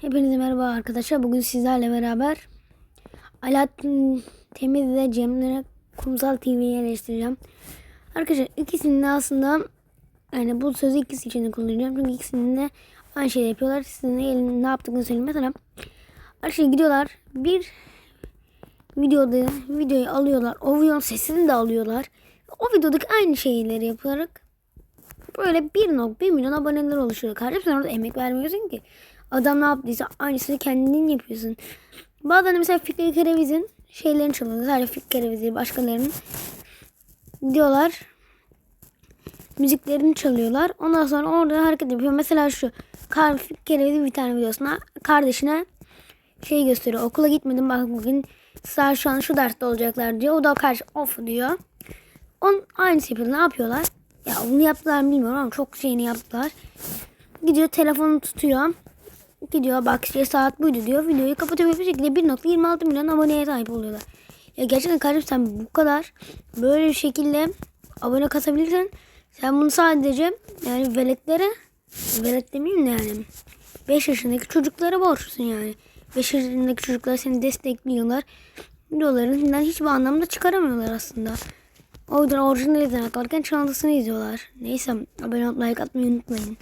Hepinize merhaba arkadaşlar. Bugün sizlerle beraber Alaaddin Temiz ve Cemre Kumsal TV'yi eleştireceğim. Arkadaşlar ikisinin aslında yani bu sözü ikisi için de kullanacağım. Çünkü ikisinin de aynı şeyi yapıyorlar. Sizin de elin ne yaptıklarını söyleyeyim. Mesela arkadaşlar gidiyorlar bir videoda videoyu alıyorlar. O videonun sesini de alıyorlar. O videodaki aynı şeyleri yaparak böyle 1.1 milyon aboneler oluşuyor. Kardeşim sen orada emek vermiyorsun ki. Adam ne yaptıysa aynısını kendin yapıyorsun. Bazen mesela Fikri Kereviz'in şeylerini çalıyorlar. Sadece Fikri Kereviz başkalarının. Diyorlar. Müziklerini çalıyorlar. Ondan sonra orada hareket yapıyor. Mesela şu. Kar, Fikri Kereviz'in bir tane videosuna kardeşine şey gösteriyor. Okula gitmedim bak bugün saat şu an şu derste olacaklar diyor. O da karşı of diyor. On aynısı yapıyor. Ne yapıyorlar? Ya bunu yaptılar mı bilmiyorum ama çok şeyini yaptılar. Gidiyor telefonu tutuyor. Gidiyor bak işte saat buydu diyor. Videoyu kapatıyor bir şekilde 1.26 milyon aboneye sahip oluyorlar. Ya gerçekten kardeşim sen bu kadar böyle bir şekilde abone kasabilirsen sen bunu sadece yani veletlere velet demeyeyim de yani 5 yaşındaki çocuklara borçlusun yani. 5 yaşındaki çocuklar seni destekliyorlar. Videolarından hiçbir anlamda çıkaramıyorlar aslında. O yüzden orijinal izlemek varken çantasını izliyorlar. Neyse abone olmayı like atmayı unutmayın.